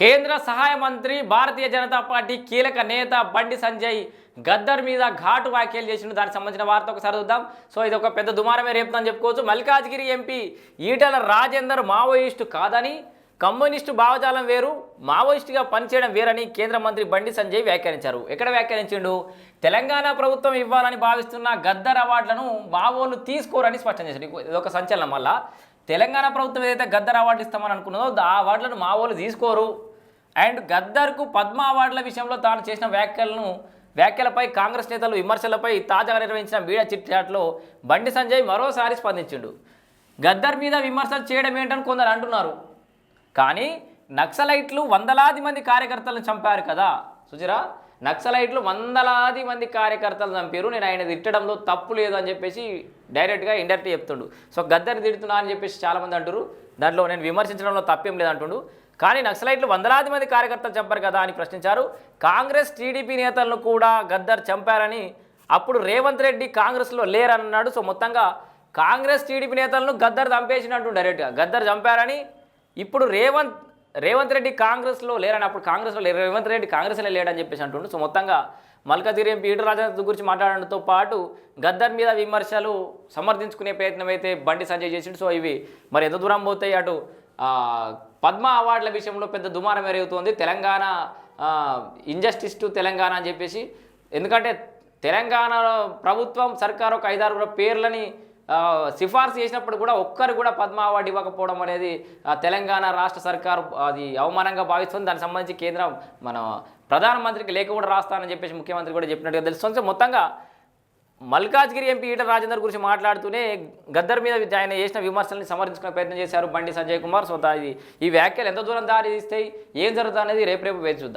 కేంద్ర సహాయ మంత్రి భారతీయ జనతా పార్టీ కీలక నేత బండి సంజయ్ గద్దర్ మీద ఘాటు వ్యాఖ్యలు చేసిన దానికి సంబంధించిన వార్త ఒకసారి చూద్దాం. సో ఇది ఒక పెద్ద దుమారమే రేపుతుందని చెప్పుకోవచ్చు. మల్కాజ్గిరి ఎంపీ ఈటల రాజేందర్ మావోయిస్టు కాదని కమ్యూనిస్టు భావజాలం వేరు మావోయిస్టుగా పనిచేయడం వేరని కేంద్ర మంత్రి బండి సంజయ్ వ్యాఖ్యానించారు. ఎక్కడ వ్యాఖ్యానించిండు? తెలంగాణ ప్రభుత్వం ఇవ్వాలని భావిస్తున్న గద్దర్ అవార్డులను మావోలు తీసుకోరని స్పష్టం చేశారు ఇదొక సంచలనం వల్ల తెలంగాణ ప్రభుత్వం ఏదైతే గద్దర్ అవార్డు ఇస్తామని అనుకున్నదో ఆ అవార్డులను మావోలు తీసుకోరు. అండ్ గద్దర్కు పద్మ అవార్డుల విషయంలో తాను చేసిన వ్యాఖ్యలను వ్యాఖ్యలపై కాంగ్రెస్ నేతలు విమర్శలపై తాజాగా నిర్వహించిన మీడియా చిట్ చాట్లో బండి సంజయ్ మరోసారి స్పందించిండు. గద్దర్ మీద విమర్శలు చేయడం ఏంటని కొందరు అంటున్నారు. కానీ నక్సలైట్లు వందలాది మంది కార్యకర్తలను చంపారు కదా. సుచిరా నక్సలైట్లు వందలాది మంది కార్యకర్తలు చంపారు నేను ఆయన తిట్టడంలో తప్పు లేదు అని చెప్పేసి డైరెక్ట్గా ఇండైరెక్ట్గా చెప్తుండు. సో గద్దర్ని తిడుతున్నా అని చెప్పేసి చాలామంది అంటారు దాంట్లో నేను విమర్శించడంలో తప్పేం లేదంటుండు. కానీ నక్సలైట్లు వందలాది మంది కార్యకర్తలు చంపారు కదా అని ప్రశ్నించారు. కాంగ్రెస్ టీడీపీ నేతలను కూడా గద్దర్ చంపారని అప్పుడు రేవంత్ రెడ్డి కాంగ్రెస్లో లేరన్నాడు. సో మొత్తంగా కాంగ్రెస్ టీడీపీ నేతలను గద్దర్ చంపేసినట్టు డైరెక్ట్గా గద్దర్ చంపారని ఇప్పుడు రేవంత్ రేవంత్ రెడ్డి కాంగ్రెస్లో లేరని అప్పుడు కాంగ్రెస్లో లేరు. రేవంత్ రెడ్డి కాంగ్రెస్లో లేడని చెప్పేసి అంటుండు సో మొత్తంగా మల్కాజిరి ఎంపీ ఈటల రాజేంద్ర గురించి మాట్లాడడంతో పాటు గద్దర్ మీద విమర్శలు సమర్థించుకునే ప్రయత్నం అయితే బండి సంజయ్ చేసిండు. సో ఇవి మరి ఎంత దూరం పోతాయి అటు పద్మ అవార్డుల విషయంలో పెద్ద దుమారం ఎరుగుతోంది. తెలంగాణ ఇంజస్టిస్ టు తెలంగాణ అని చెప్పేసి. ఎందుకంటే తెలంగాణ ప్రభుత్వం సర్కార్ ఒక ఐదారుగురు పేర్లని సిఫార్సు చేసినప్పుడు కూడా ఒక్కరు కూడా పద్మ అవార్డు ఇవ్వకపోవడం అనేది తెలంగాణ రాష్ట్ర సర్కారు అది అవమానంగా భావిస్తుంది. దానికి సంబంధించి కేంద్రం మన ప్రధానమంత్రికి లేఖ కూడా రాస్తానని చెప్పేసి ముఖ్యమంత్రి కూడా చెప్పినట్టుగా తెలుస్తుంది. సో మొత్తంగా మల్కాజ్గిరి ఎంపీ ఈటల రాజేందర్ గురించి మాట్లాడుతూనే గద్దర్ మీద ఆయన చేసిన విమర్శల్ని సమర్థించుకునే ప్రయత్నం చేశారు బండి సంజయ్ కుమార్. సో ఇది ఈ వ్యాఖ్యలు ఎంత దూరం దారి తీస్తాయి? ఏం జరుగుతుంది అనేది రేపు రేపు వేచి చూద్దాం.